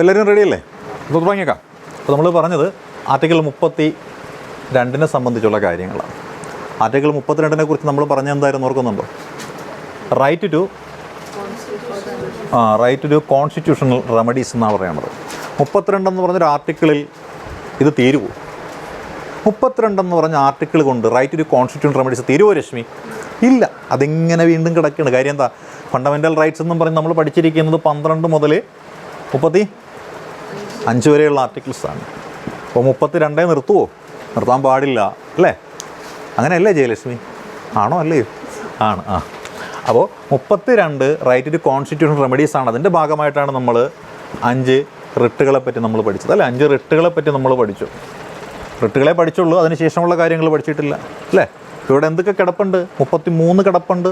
എല്ലാവരും റെഡിയല്ലേ അപ്പോൾ തുടങ്ങിയേക്കാം അപ്പോൾ നമ്മൾ പറഞ്ഞത് ആർട്ടിക്കിൾ മുപ്പത്തി രണ്ടിനെ സംബന്ധിച്ചുള്ള കാര്യങ്ങളാണ്. ആർട്ടിക്കിൾ മുപ്പത്തിരണ്ടിനെ കുറിച്ച് നമ്മൾ പറഞ്ഞ എന്തായിരുന്നു ഓർക്കുന്നുണ്ടോ? റൈറ്റ് ടു ആ റൈറ്റ് ടു കോൺസ്റ്റിറ്റ്യൂഷണൽ റെമഡീസ് എന്നാണ് പറയുന്നത്. മുപ്പത്തിരണ്ടെന്ന് പറഞ്ഞൊരു ആർട്ടിക്കിളിൽ ഇത് തീരുവോ മുപ്പത്തിരണ്ടെന്ന് പറഞ്ഞ ആർട്ടിക്കിൾ കൊണ്ട് റൈറ്റ് ടു കോൺസ്റ്റിറ്റ്യൂഷൻ റെമഡീസ് തീരുവോ രശ്മി? ഇല്ല. അതിങ്ങനെ വീണ്ടും കിടക്കുകയാണ് കാര്യം എന്താ? ഫണ്ടമെന്റൽ റൈറ്റ്സ് എന്നും പറഞ്ഞ് നമ്മൾ പഠിച്ചിരിക്കുന്നത് പന്ത്രണ്ട് മുതൽ മുപ്പത്തി അഞ്ച് വരെയുള്ള ആർട്ടിക്കിൾസാണ് അപ്പോൾ മുപ്പത്തി രണ്ടേ നിർത്തുവോ? നിർത്താൻ പാടില്ല അല്ലേ? അങ്ങനെയല്ലേ ജയലക്ഷ്മി? ആണോ അല്ലേ? ആണ് ആ. അപ്പോൾ മുപ്പത്തി രണ്ട് റൈറ്റ് ടു കോൺസ്റ്റിറ്റ്യൂഷൻ റെമഡീസ് ആണ്. അതിന്റെ ഭാഗമായിട്ടാണ് നമ്മൾ അഞ്ച് റിട്ടുകളെ പറ്റി നമ്മൾ പഠിച്ചത്. അല്ലേ? അഞ്ച് റിട്ടുകളെ പറ്റി നമ്മൾ പഠിച്ചു. റിട്ടുകളെ പഠിച്ചുള്ളൂ അതിന് ശേഷമുള്ള കാര്യങ്ങൾ പഠിച്ചിട്ടില്ല അല്ലേ? ഇവിടെ എന്തൊക്കെ കിടപ്പുണ്ട്? മുപ്പത്തി മൂന്ന് കിടപ്പുണ്ട്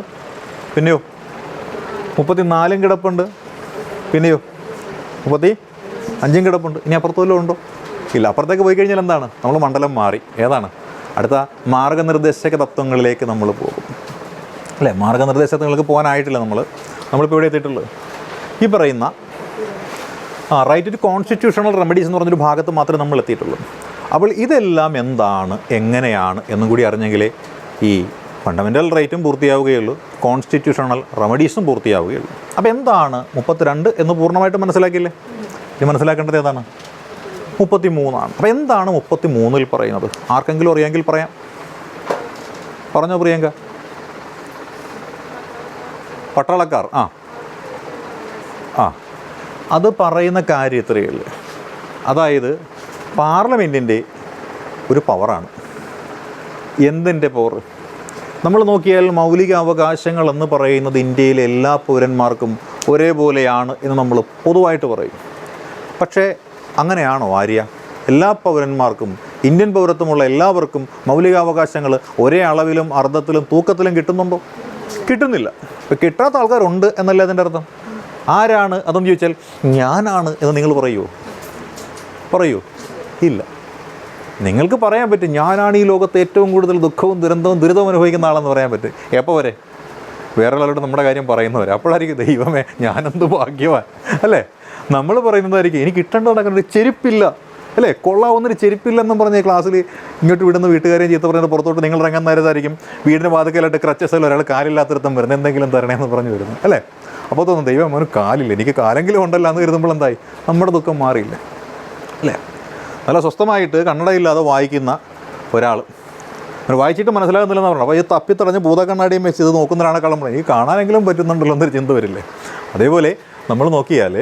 പിന്നെയോ? മുപ്പത്തി നാലും കിടപ്പുണ്ട് പിന്നെയോ? മുപ്പത്തി അഞ്ചും കിടപ്പുണ്ട്. ഇനി അപ്പുറത്ത് വല്ലതും ഉണ്ടോ? ഇല്ല അപ്പുറത്തേക്ക് പോയി കഴിഞ്ഞാൽ എന്താണ്? നമ്മൾ മണ്ഡലം മാറി. ഏതാണ്? അടുത്ത മാർഗനിർദ്ദേശക തത്വങ്ങളിലേക്ക് നമ്മൾ പോകും. അല്ലേ? മാർഗനിർദ്ദേശങ്ങൾക്ക് പോകാനായിട്ടില്ല നമ്മൾ നമ്മളിപ്പോൾ ഇവിടെ എത്തിയിട്ടുള്ളത്? ഈ പറയുന്ന ആ റൈറ്റ് ടു കോൺസ്റ്റിറ്റ്യൂഷണൽ റെമഡീസ് എന്ന് പറഞ്ഞൊരു ഭാഗത്ത് മാത്രമേ നമ്മൾ എത്തിയിട്ടുള്ളൂ. അപ്പോൾ ഇതെല്ലാം എന്താണ്? എങ്ങനെയാണ്? എന്നും കൂടി അറിഞ്ഞെങ്കിലേ ഈ ഫണ്ടമെന്റൽ റൈറ്റും പൂർത്തിയാവുകയുള്ളൂ. കോൺസ്റ്റിറ്റ്യൂഷണൽ റെമഡീസും പൂർത്തിയാവുകയുള്ളൂ. അപ്പോൾ എന്താണ് മുപ്പത്തിരണ്ട് എന്ന് പൂർണമായിട്ട് മനസ്സിലാക്കിയില്ലേ? ഇത് മനസ്സിലാക്കേണ്ടത് ഏതാണ്? മുപ്പത്തി മൂന്നാണ് അപ്പോൾ എന്താണ് മുപ്പത്തി മൂന്നിൽ പറയുന്നത്? ആർക്കെങ്കിലും അറിയാമെങ്കിൽ പറയാം. പറഞ്ഞോ പ്രിയങ്ക. പട്ടാളക്കാർ. ആ. ആ. അത് പറയുന്ന കാര്യം ഇത്രയേ അതായത് പാർലമെന്റിന്റെ ഒരു പവറാണ്. എന്തിന്റെ പവർ നമ്മൾ നോക്കിയാൽ മൗലിക അവകാശങ്ങൾ എന്ന് പറയുന്നത് ഇന്ത്യയിലെ എല്ലാ പൗരന്മാർക്കും ഒരേപോലെയാണ് എന്ന് നമ്മൾ പൊതുവായിട്ട് പറയും. പക്ഷേ അങ്ങനെയാണോ ആര്യ? എല്ലാ പൗരന്മാർക്കും ഇന്ത്യൻ പൗരത്വമുള്ള എല്ലാവർക്കും മൗലികാവകാശങ്ങൾ ഒരേ അളവിലും അർത്ഥത്തിലും തൂക്കത്തിലും കിട്ടുന്നുണ്ടോ? കിട്ടുന്നില്ല. ഇപ്പം കിട്ടാത്ത ആൾക്കാരുണ്ട് എന്നല്ലേ അതിന്റെ അർത്ഥം? ആരാണ് അതെന്ന് ചോദിച്ചാൽ ഞാനാണ് എന്ന് നിങ്ങൾ പറയുമോ പറയൂ? ഇല്ല. നിങ്ങൾക്ക് പറയാൻ പറ്റും ഞാനാണ് ഈ ലോകത്ത് ഏറ്റവും കൂടുതൽ ദുഃഖവും ദുരന്തവും ദുരിതവും അനുഭവിക്കുന്ന ആളെന്ന് പറയാൻ പറ്റും. എപ്പോൾ വരെ? വേറെ ഒരാളോട് നമ്മുടെ കാര്യം പറയുന്നവർ അപ്പോഴായിരിക്കും ദൈവമേ ഞാനെന്ത് ഭാഗ്യവാൻ? അല്ലേ? നമ്മൾ പറയുന്നതായിരിക്കും എനിക്ക് കിട്ടേണ്ടതാണ് ഒരു ചെരുപ്പില്ല. അല്ലേ? കൊള്ളാവുന്നൊരു ചെരുപ്പില്ലെന്നും പറഞ്ഞ ക്ലാസ്സിൽ ഇങ്ങോട്ട് വിടുന്ന വീട്ടുകാരെയും ചീത്ത പറയുന്നത് പുറത്തോട്ട് നിങ്ങൾ ഇറങ്ങാൻ നേരത്തായിരിക്കും. വീടിന് വാതക്കലായിട്ട് ക്രച്ചസിൽ ഒരാൾ കാലില്ലാത്തടത്തും വരുന്നത് എന്തെങ്കിലും തരണേന്ന് പറഞ്ഞു വരുന്നു അല്ലേ? അപ്പോൾ തോന്നുന്നു ദൈവം അവന് കാലില്ല. എനിക്ക് കാലെങ്കിലും ഉണ്ടല്ല എന്ന് കരുതുമ്പോൾ എന്തായി? നമ്മുടെ ദുഃഖം മാറിയില്ല? അല്ലേ? നല്ല സ്വസ്ഥമായിട്ട് കണ്ണടയില്ലാതെ വായിക്കുന്ന ഒരാൾ വായിച്ചിട്ട് മനസ്സിലാകുന്നില്ലെന്ന് പറഞ്ഞു അപ്പോൾ ഈ തപ്പിത്തടഞ്ഞ് ഭൂതക്കണ്ണാടിയും വെച്ച് ഇത് നോക്കുന്നതാണ് കളം പറയും ഈ കാണാനെങ്കിലും പറ്റുന്നുണ്ടല്ലോ എന്നൊരു ചിന്ത വരില്ലേ? അതേപോലെ നമ്മൾ നോക്കിയാൽ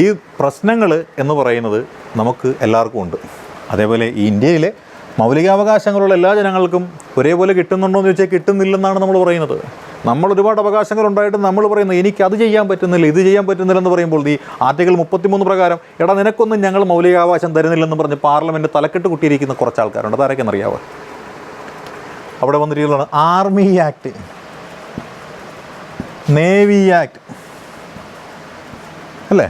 ഈ പ്രശ്നങ്ങൾ എന്ന് പറയുന്നത് നമുക്ക് എല്ലാവർക്കും ഉണ്ട്. അതേപോലെ ഈ ഇന്ത്യയിലെ മൗലികാവകാശങ്ങളുള്ള എല്ലാ ജനങ്ങൾക്കും ഒരേപോലെ കിട്ടുന്നുണ്ടോ എന്ന് ചോദിച്ചാൽ കിട്ടുന്നില്ലെന്നാണ് നമ്മൾ പറയുന്നത്. നമ്മൾ ഒരുപാട് അവകാശങ്ങൾ ഉണ്ടായിട്ട് നമ്മൾ പറയുന്നത് എനിക്ക് അത് ചെയ്യാൻ പറ്റുന്നില്ല ഇത് ചെയ്യാൻ പറ്റുന്നില്ല എന്ന് പറയുമ്പോൾ ഈ ആർട്ടിക്കിൾ മുപ്പത്തിമൂന്ന് പ്രകാരം എടാ നിനക്കൊന്നും ഞങ്ങൾ മൗലികാവകാശം തരുന്നില്ലെന്ന് പറഞ്ഞ് പാർലമെന്റ് തലക്കെട്ട് കുട്ടിയിരിക്കുന്ന കുറച്ച് ആൾക്കാരുണ്ട്. അതാരൊക്കെ അറിയാവോ അവിടെ വന്നിരിക്കുന്നതാണ് ആർമി ആക്ട് നേവി ആക്ട് അല്ലേ?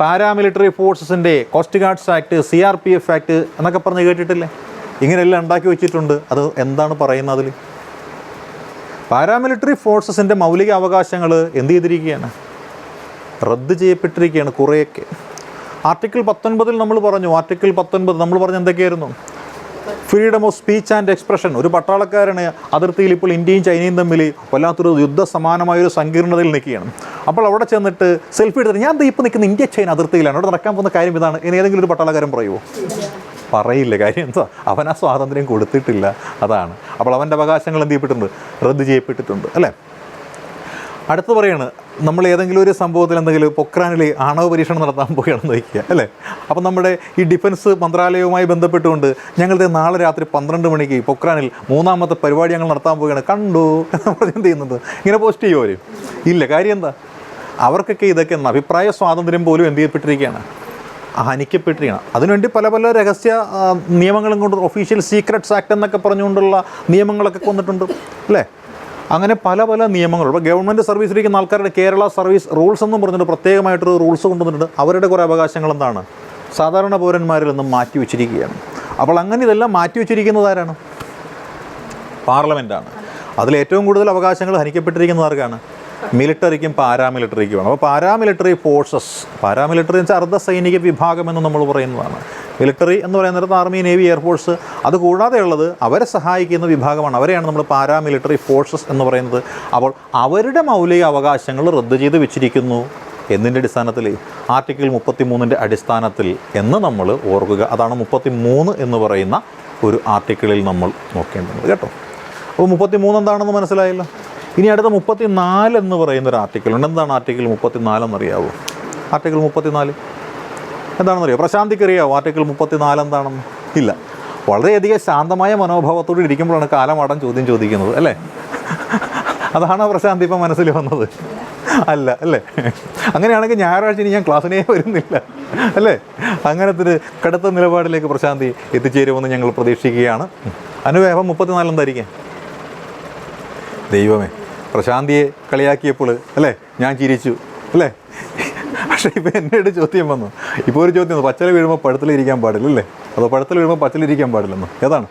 Paramilitary ഫോഴ്സസിന്റെ coast guards act C R P F act എന്നൊക്കെ പറഞ്ഞ് കേട്ടിട്ടില്ലേ? ഇങ്ങനെയെല്ലാം ഉണ്ടാക്കി വെച്ചിട്ടുണ്ട്. അത് എന്താണ് പറയുന്നത് അതിൽ പാരാമിലിറ്ററി ഫോഴ്സസിന്റെ മൗലിക അവകാശങ്ങൾ എന്ത് ചെയ്തിരിക്കുകയാണ്? റദ്ദ് ചെയ്യപ്പെട്ടിരിക്കുകയാണ് കുറേയൊക്കെ. ആർട്ടിക്കിൾ പത്തൊൻപതിൽ നമ്മൾ പറഞ്ഞു. ആർട്ടിക്കിൾ പത്തൊൻപത് നമ്മൾ പറഞ്ഞ എന്തൊക്കെയായിരുന്നു? Freedom of speech and expression ഒരു പട്ടാളക്കാരന് അതിർത്തിയിൽ ഇപ്പോൾ ഇന്ത്യയും ചൈനയും തമ്മിൽ വല്ലാത്തൊരു യുദ്ധ സമാനമായ ഒരു സങ്കീർണതയിൽ നിൽക്കുകയാണ്. അപ്പോൾ അവിടെ ചെന്നിട്ട് സെൽഫി എടുത്തിട്ട് ഞാൻ ഇപ്പോൾ നിൽക്കുന്ന ഇന്ത്യ ചൈന അതിർത്തിയിലാണ്. അവിടെ നടക്കാൻ പോകുന്ന കാര്യം ഇതാണ്. ഇനി ഏതെങ്കിലും ഒരു പട്ടാളക്കാരൻ പറയുമോ പറയില്ല. കാര്യം എന്താ? അവൻ ആ സ്വാതന്ത്ര്യം കൊടുത്തിട്ടില്ല. അതാണ്. അപ്പോൾ അവന്റെ അവകാശങ്ങൾ എന്ത് ചെയ്യപ്പെട്ടിട്ടുണ്ട്? റദ്ദ് ചെയ്യപ്പെട്ടിട്ടുണ്ട്. അല്ലേ? അടുത്ത് പറയാണ്. നമ്മൾ ഏതെങ്കിലും ഒരു സംഭവത്തിൽ എന്തെങ്കിലും പൊക്രാനിൽ ആണവ പരീക്ഷണം നടത്താൻ പോവുകയാണെന്ന് വയ്ക്കുക അല്ലേ? അപ്പം നമ്മുടെ ഈ ഡിഫൻസ് മന്ത്രാലയവുമായി ബന്ധപ്പെട്ടുകൊണ്ട് ഞങ്ങളുടെ നാളെ രാത്രി പന്ത്രണ്ട് മണിക്ക് പൊക്രാനിൽ മൂന്നാമത്തെ പരിപാടി ഞങ്ങൾ നടത്താൻ പോവുകയാണ്. കണ്ടു? പറഞ്ഞ് എന്ത് ചെയ്യുന്നത്? ഇങ്ങനെ പോസ്റ്റ് ചെയ്യുമോ അവർ ഇല്ല. കാര്യം എന്താ? അവർക്കൊക്കെ ഇതൊക്കെ അഭിപ്രായ സ്വാതന്ത്ര്യം പോലും എന്ത് ചെയ്യപ്പെട്ടിരിക്കുകയാണ് ഹനിക്കപ്പെട്ടിരിക്കുകയാണ് അതിനുവേണ്ടി പല പല രഹസ്യ നിയമങ്ങളും കൊണ്ട് ഒഫീഷ്യൽ സീക്രട്സ് ആക്ട് എന്നൊക്കെ പറഞ്ഞുകൊണ്ടുള്ള നിയമങ്ങളൊക്കെ കൊന്നിട്ടുണ്ട് അല്ലേ? അങ്ങനെ പല പല നിയമങ്ങളുണ്ട് ഇപ്പോൾ ഗവൺമെന്റ് സർവീസിലിരിക്കുന്ന ആൾക്കാരുടെ കേരള സർവീസ് റൂൾസ് എന്നും പറഞ്ഞിട്ട് പ്രത്യേകമായിട്ടൊരു റൂൾസ് കൊണ്ടുവന്നിട്ടുണ്ട്. അവരുടെ കുറേ അവകാശങ്ങൾ എന്താണ്? സാധാരണ പൗരന്മാരിൽ നിന്നും മാറ്റി വെച്ചിരിക്കുകയാണ്. അപ്പോൾ അങ്ങനെ ഇതെല്ലാം മാറ്റി വെച്ചിരിക്കുന്നത് ആരാണ്? പാർലമെന്റാണ് അതിൽ ഏറ്റവും കൂടുതൽ അവകാശങ്ങൾ ഹനിക്കപ്പെട്ടിരിക്കുന്നത് ആർക്കാണ്? മിലിറ്ററിക്കും പാരാമിലിറ്ററിക്കുമാണ് അപ്പോൾ പാരാമിലിറ്ററി ഫോഴ്സസ് പാരാമിലിറ്ററി എന്ന് വെച്ചാൽ അർദ്ധ സൈനിക വിഭാഗം എന്ന് നമ്മൾ പറയുന്നതാണ്. മിലിറ്ററി എന്ന് പറയുന്നത് ആർമി നേവി എയർഫോഴ്സ് അതുകൂടാതെ ഉള്ളത് അവരെ സഹായിക്കുന്ന വിഭാഗമാണ്. അവരെയാണ് നമ്മൾ പാരാമിലിറ്ററി ഫോഴ്സസ് എന്ന് പറയുന്നത്. അപ്പോൾ അവരുടെ മൗലിക അവകാശങ്ങൾ റദ്ദ് ചെയ്ത് വെച്ചിരിക്കുന്നു എന്നിന്റെ അടിസ്ഥാനത്തിൽ ആർട്ടിക്കിൾ മുപ്പത്തി മൂന്നിന്റെ അടിസ്ഥാനത്തിൽ എന്ന് നമ്മൾ ഓർക്കുക. അതാണ് മുപ്പത്തി മൂന്ന് എന്ന് പറയുന്ന ഒരു ആർട്ടിക്കിളിൽ നമ്മൾ നോക്കേണ്ടത് കേട്ടോ. അപ്പോൾ മുപ്പത്തി മൂന്ന് എന്താണെന്ന് മനസ്സിലായല്ലോ? ഇനി അടുത്ത മുപ്പത്തി നാല് എന്ന് പറയുന്ന ഒരു ആർട്ടിക്കിൾ ഉണ്ട് എന്താണ് ആർട്ടിക്കിൾ മുപ്പത്തി നാലെന്നറിയാവോ ആർട്ടിക്കിൾ മുപ്പത്തി നാല് എന്താണെന്നറിയോ? പ്രശാന്തിക്ക് അറിയാമോ ആർട്ടിക്കിൾ മുപ്പത്തി നാല് എന്താണെന്ന്? ഇല്ല. വളരെയധികം ശാന്തമായ മനോഭാവത്തോട് ഇരിക്കുമ്പോഴാണ് കാലമാടൻ ചോദ്യം ചോദിക്കുന്നത് അല്ലേ? അതാണ് പ്രശാന്തി ഇപ്പം മനസ്സിൽ വന്നത്. അല്ല അല്ലേ? അങ്ങനെയാണെങ്കിൽ ഞായറാഴ്ച ഇനി ഞാൻ ക്ലാസ്സിനേ വരുന്നില്ല അല്ലേ? അങ്ങനത്തെ ഒരു കടുത്ത നിലപാടിലേക്ക് പ്രശാന്തി എത്തിച്ചേരുമെന്ന് ഞങ്ങൾ പ്രതീക്ഷിക്കുകയാണ്. അനുവേഹം മുപ്പത്തിനാല് എന്തായിരിക്കും? ദൈവമേ പ്രശാന്തിയെ കളിയാക്കിയപ്പോൾ അല്ലേ? ഞാൻ ചിരിച്ചു അല്ലേ? പക്ഷേ ഇപ്പം എന്നോട് ചോദ്യം വന്നു. ഇപ്പോൾ ഒരു ചോദ്യം വന്നു. പച്ചല വീഴുമ്പോൾ പഴുത്തലിരിക്കാൻ പാടില്ല അല്ലേ അതോ പഴുത്തൽ വീഴുമ്പോൾ പച്ചലിരിക്കാൻ പാടില്ലെന്നോ? ഏതാണ്?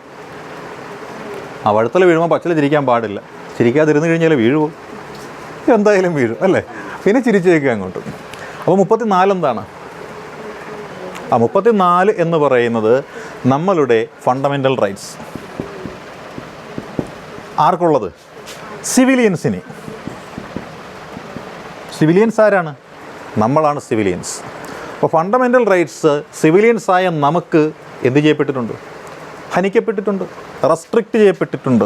ആ പഴുത്തൽ വീഴുമ്പോൾ പച്ചല ചിരിക്കാൻ പാടില്ല. ചിരിക്കാതിരുന്ന് കഴിഞ്ഞാൽ വീഴുമോ എന്തായാലും വീഴും അല്ലേ? പിന്നെ ചിരിച്ചേക്കുക അങ്ങോട്ട്. അപ്പോൾ മുപ്പത്തി നാല് എന്താണ്? ആ മുപ്പത്തി നാല് എന്ന് പറയുന്നത് നമ്മളുടെ ഫണ്ടമെന്റൽ റൈറ്റ്സ് ആർക്കുള്ളത്? സിവിലിയൻസിന് സിവിലിയൻസ് ആരാണ്? നമ്മളാണ് സിവിലിയൻസ്. അപ്പോൾ ഫണ്ടമെന്റൽ റൈറ്റ്സ് സിവിലിയൻസായ നമുക്ക് എന്ത് ചെയ്യപ്പെട്ടിട്ടുണ്ട്? ഹനിക്കപ്പെട്ടിട്ടുണ്ട് റെസ്ട്രിക്റ്റ് ചെയ്യപ്പെട്ടിട്ടുണ്ട്.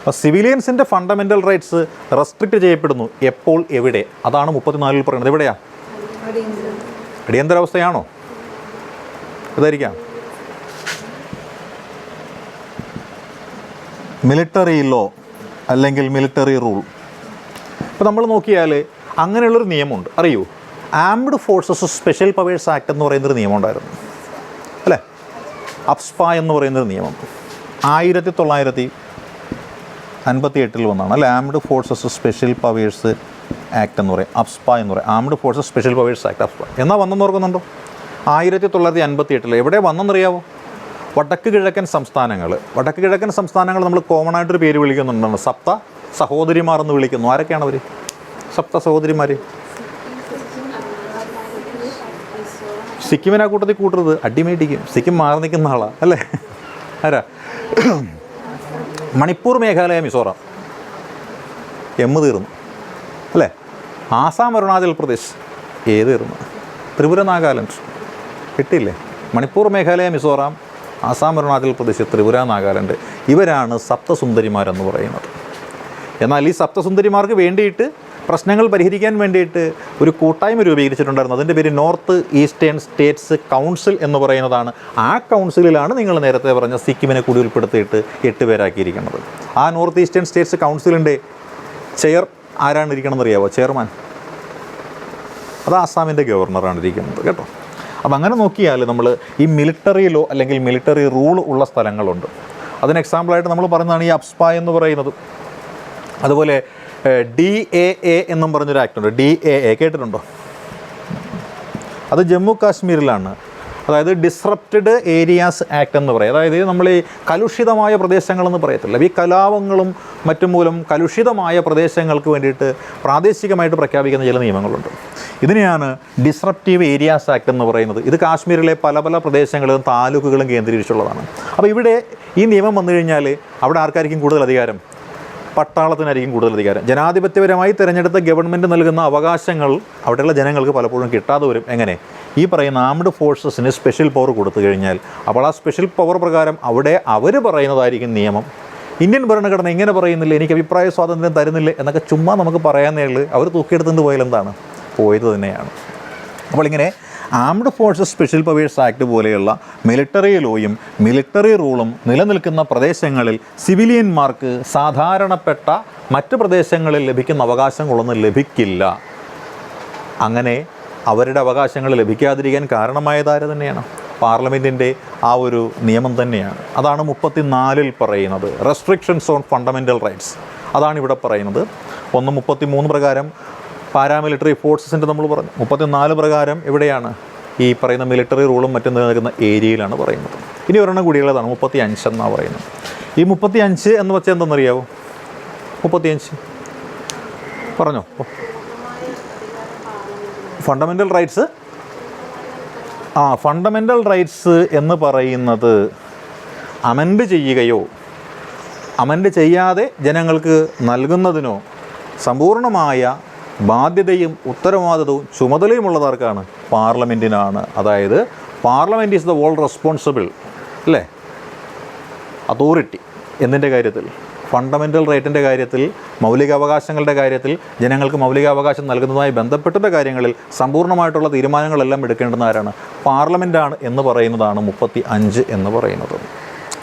അപ്പോൾ സിവിലിയൻസിന്റെ ഫണ്ടമെന്റൽ റൈറ്റ്സ് റെസ്ട്രിക്റ്റ് ചെയ്യപ്പെടുന്നു എപ്പോൾ എവിടെ? അതാണ് മുപ്പത്തിനാലിൽ പറയുന്നത്. എവിടെയാ? അടിയന്തരാവസ്ഥയാണോ? ഇതായിരിക്കാം. മിലിറ്ററി ലോ അല്ലെങ്കിൽ മിലിറ്ററി റൂൾ ഇപ്പോൾ നമ്മൾ നോക്കിയാൽ അങ്ങനെയുള്ളൊരു നിയമമുണ്ട്. അറിയൂ armed forces special powers act എന്ന് പറയുന്നൊരു നിയമം ഉണ്ടായിരുന്നു അല്ലേ? അപ്സ്പ എന്ന് പറയുന്നൊരു നിയമം. ആയിരത്തി തൊള്ളായിരത്തി അൻപത്തി എട്ടിൽ വന്നാണ്. അല്ലെ? Armed forces special powers act എന്ന് പറയും. അപ്സ്പ എന്ന് പറയും. Armed forces special powers act AFSPA. എന്നാ വന്നെന്ന് ഓർക്കുന്നുണ്ടോ? ആയിരത്തി തൊള്ളായിരത്തി അൻപത്തി എട്ടിൽ എവിടെ വന്നെന്നറിയാവോ? വടക്ക് കിഴക്കൻ സംസ്ഥാനങ്ങൾ വടക്ക് കിഴക്കൻ സംസ്ഥാനങ്ങൾ നമ്മൾ കോമൺ ആയിട്ടൊരു പേര് വിളിക്കുന്നുണ്ടാണ് സപ്ത സഹോദരിമാർ എന്ന് വിളിക്കുന്നു. ആരൊക്കെയാണ് അവർ സപ്ത സഹോദരിമാർ സിക്കിമിനെ കൂട്ടത്തിൽ കൂട്ടരുത്. അടിമേടിക്കും സിക്കിം മാറി നിൽക്കുന്ന ആളാണ് അല്ലേ? ആരാ? മണിപ്പൂർ മേഘാലയ മിസോറാം. എമ്മ് തീർന്നു. അല്ലേ? ആസാം അരുണാചൽ പ്രദേശ്. ഏത് തീർന്നു. ത്രിപുര നാഗാലാൻഡ്. കിട്ടിയില്ലേ? മണിപ്പൂർ മേഘാലയ മിസോറാം ആസാം അരുണാചൽ പ്രദേശ് ത്രിപുര നാഗാലാൻഡ്. ഇവരാണ് സപ്തസുന്ദരിമാരെന്ന് പറയുന്നത്. എന്നാൽ ഈ സപ്തസുന്ദരിമാർക്ക് വേണ്ടിയിട്ട് പ്രശ്നങ്ങൾ പരിഹരിക്കാൻ വേണ്ടിയിട്ട് ഒരു കൂട്ടായ്മ രൂപീകരിച്ചിട്ടുണ്ടായിരുന്നു. അതിന്റെ പേര് നോർത്ത് ഈസ്റ്റേൺ സ്റ്റേറ്റ്സ് കൗൺസിൽ എന്ന് പറയുന്നതാണ്. ആ കൗൺസിലിലാണ് നിങ്ങൾ നേരത്തെ പറഞ്ഞ സിക്കിമിനെ കൂടി ഉൾപ്പെടുത്തിയിട്ട് എട്ട് പേരാക്കിയിരിക്കുന്നത്. ആ നോർത്ത് ഈസ്റ്റേൺ സ്റ്റേറ്റ്സ് കൗൺസിലിന്റെ ചെയർ ആരാണ് ഇരിക്കണമെന്ന് അറിയാവോ ചെയർമാൻ. അത് ആസാമിന്റെ ഗവർണറാണ് ഇരിക്കുന്നത് കേട്ടോ. അപ്പം അങ്ങനെ നോക്കിയാൽ നമ്മൾ ഈ മിലിറ്ററി ലോ അല്ലെങ്കിൽ മിലിറ്ററി റൂൾ ഉള്ള സ്ഥലങ്ങളുണ്ട്. അതിന് എക്സാമ്പിളായിട്ട് നമ്മൾ പറയുന്നതാണ് ഈ അപ്സ്പ എന്ന് പറയുന്നത്. അതുപോലെ ഡി എ എ എന്നും പറഞ്ഞൊരു ആക്ട് ഉണ്ട്. ഡി എ എ കേട്ടിട്ടുണ്ടോ? അത് ജമ്മു കാശ്മീരിലാണ്. അതായത് ഡിസ്റപ്റ്റഡ് ഏരിയാസ് ആക്ട് എന്ന് പറയും. അതായത് നമ്മൾ ഈ കലുഷിതമായ പ്രദേശങ്ങളെന്ന് പറയത്തില്ല. ഈ കലാപങ്ങളും മറ്റും മൂലം കലുഷിതമായ പ്രദേശങ്ങൾക്ക് വേണ്ടിയിട്ട് പ്രാദേശികമായിട്ട് പ്രഖ്യാപിക്കുന്ന ചില നിയമങ്ങളുണ്ട്. ഇതിനെയാണ് ഡിസ്റപ്റ്റീവ് ഏരിയാസ് ആക്ട് എന്ന് പറയുന്നത്. ഇത് കാശ്മീരിലെ പല പല പ്രദേശങ്ങളും താലൂക്കുകളും കേന്ദ്രീകരിച്ചുള്ളതാണ്. അപ്പോൾ ഇവിടെ ഈ നിയമം വന്നു കഴിഞ്ഞാൽ അവിടെ ആർക്കായിരിക്കും കൂടുതൽ അധികാരം? പട്ടാളത്തിനായിരിക്കും കൂടുതൽ അധികാരം. ജനാധിപത്യപരമായി തിരഞ്ഞെടുത്ത ഗവൺമെന്റ് നൽകുന്ന അവകാശങ്ങൾ അവിടെയുള്ള ജനങ്ങൾക്ക് പലപ്പോഴും കിട്ടാതെ വരും. എങ്ങനെ? ഈ പറയുന്ന ആംഡ് ഫോഴ്സസിന് സ്പെഷ്യൽ പവർ കൊടുത്തു കഴിഞ്ഞാൽ അപ്പോൾ ആ സ്പെഷ്യൽ പവർ പ്രകാരം അവിടെ അവർ പറയുന്നതായിരിക്കും നിയമം. ഇന്ത്യൻ ഭരണഘടന ഇങ്ങനെ പറയുന്നില്ല എനിക്ക് അഭിപ്രായ സ്വാതന്ത്ര്യം തരുന്നില്ല എന്നൊക്കെ ചുമ്മാ നമുക്ക് പറയാനേ ഉള്ളൂ അവർ തൂക്കിയെടുത്തുകൊണ്ട് പോയാൽ എന്താണ്? പോയത് തന്നെയാണ്. അപ്പോൾ ഇങ്ങനെ armed forces special powers act പോലെയുള്ള മിലിറ്ററി ലോയും മിലിറ്ററി റൂളും നിലനിൽക്കുന്ന പ്രദേശങ്ങളിൽ സിവിലിയന്മാർക്ക് സാധാരണപ്പെട്ട മറ്റ് പ്രദേശങ്ങളിൽ ലഭിക്കുന്ന അവകാശങ്ങളൊന്നും ലഭിക്കില്ല. അങ്ങനെ അവരുടെ അവകാശങ്ങൾ ലഭിക്കാതിരിക്കാൻ കാരണമായതാര് തന്നെയാണ്. പാർലമെന്റിന്റെ ആ ഒരു നിയമം തന്നെയാണ്. അതാണ് മുപ്പത്തിനാലിൽ പറയുന്നത്. റെസ്ട്രിക്ഷൻസ് ഓൺ ഫണ്ടമെന്റൽ റൈറ്റ്സ് അതാണ് ഇവിടെ പറയുന്നത്. ഒന്ന് മുപ്പത്തി മൂന്ന് പ്രകാരം പാരാമിലിറ്ററി ഫോഴ്സസിന്റെ നമ്മൾ പറഞ്ഞു. മുപ്പത്തിനാല് പ്രകാരം എവിടെയാണ് ഈ പറയുന്ന മിലിറ്ററി റൂളും മറ്റും നിലനിൽക്കുന്ന ഏരിയയിലാണ് പറയുന്നത്. ഇനി ഒരെണ്ണം കൂടിയുള്ളതാണ് മുപ്പത്തി അഞ്ചെന്നാണ് പറയുന്നത്. ഈ മുപ്പത്തി അഞ്ച് എന്ന് വെച്ചാൽ എന്തെന്നറിയാവോ മുപ്പത്തിയഞ്ച്. പറഞ്ഞോ. ഫണ്ടമെന്റൽ റൈറ്റ്സ് ആ ഫണ്ടമെന്റൽ റൈറ്റ്സ് എന്ന് പറയുന്നത് അമെൻഡ് ചെയ്യുകയോ അമെൻഡ് ചെയ്യാതെ ജനങ്ങൾക്ക് നൽകുന്നതിനോ സമ്പൂർണമായ ബാധ്യതയും ഉത്തരവാദിതവും ചുമതലയുമുള്ളതാർക്കാണ്? പാർലമെന്റിനാണ് അതായത് parliament is the all responsible അല്ലേ? അതോറിറ്റി എന്നിന്റെ കാര്യത്തിൽ ഫണ്ടമെന്റൽ റൈറ്റിന്റെ കാര്യത്തിൽ മൗലികാവകാശങ്ങളുടെ കാര്യത്തിൽ ജനങ്ങൾക്ക് മൗലികാവകാശം നൽകുന്നതുമായി ബന്ധപ്പെട്ട കാര്യങ്ങളിൽ സമ്പൂർണമായിട്ടുള്ള തീരുമാനങ്ങളെല്ലാം എടുക്കേണ്ടുന്ന ആരാണ്? പാർലമെന്റാണ് എന്ന് പറയുന്നതാണ് മുപ്പത്തി അഞ്ച് എന്ന് പറയുന്നത്.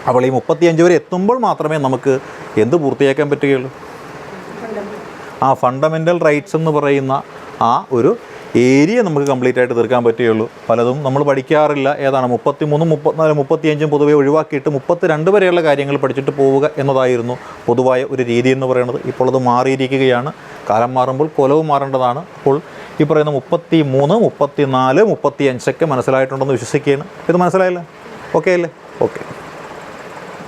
അപ്പോൾ ഈ മുപ്പത്തി അഞ്ച് വരെ എത്തുമ്പോൾ മാത്രമേ നമുക്ക് എന്ത് പൂർത്തിയാക്കാൻ പറ്റുകയുള്ളൂ? ആ ഫണ്ടമെന്റൽ റൈറ്റ്സ് എന്ന് പറയുന്ന ആ ഒരു ഏരിയ നമുക്ക് കംപ്ലീറ്റ് ആയിട്ട് തീർക്കാൻ പറ്റുകയുള്ളൂ. പലതും നമ്മൾ പഠിക്കാറില്ല. ഏതാണ് മുപ്പത്തി മൂന്നും മുപ്പത്തിനാല് മുപ്പത്തിയഞ്ചും പൊതുവെ ഒഴിവാക്കിയിട്ട് മുപ്പത്തിരണ്ട് വരെയുള്ള കാര്യങ്ങൾ പഠിച്ചിട്ട് പോവുക എന്നതായിരുന്നു പൊതുവായ ഒരു രീതി എന്ന് പറയുന്നത്. ഇപ്പോൾ അത് മാറിയിരിക്കുകയാണ്. കാലം മാറുമ്പോൾ കൊലവ് മാറേണ്ടതാണ്. അപ്പോൾ ഈ പറയുന്ന മുപ്പത്തി മൂന്ന് മുപ്പത്തി നാല് മുപ്പത്തി അഞ്ചൊക്കെ മനസ്സിലായിട്ടുണ്ടെന്ന് വിശ്വസിക്കുകയാണ്. ഇത് മനസ്സിലായല്ലേ? ഓക്കെ അല്ലേ? ഓക്കെ.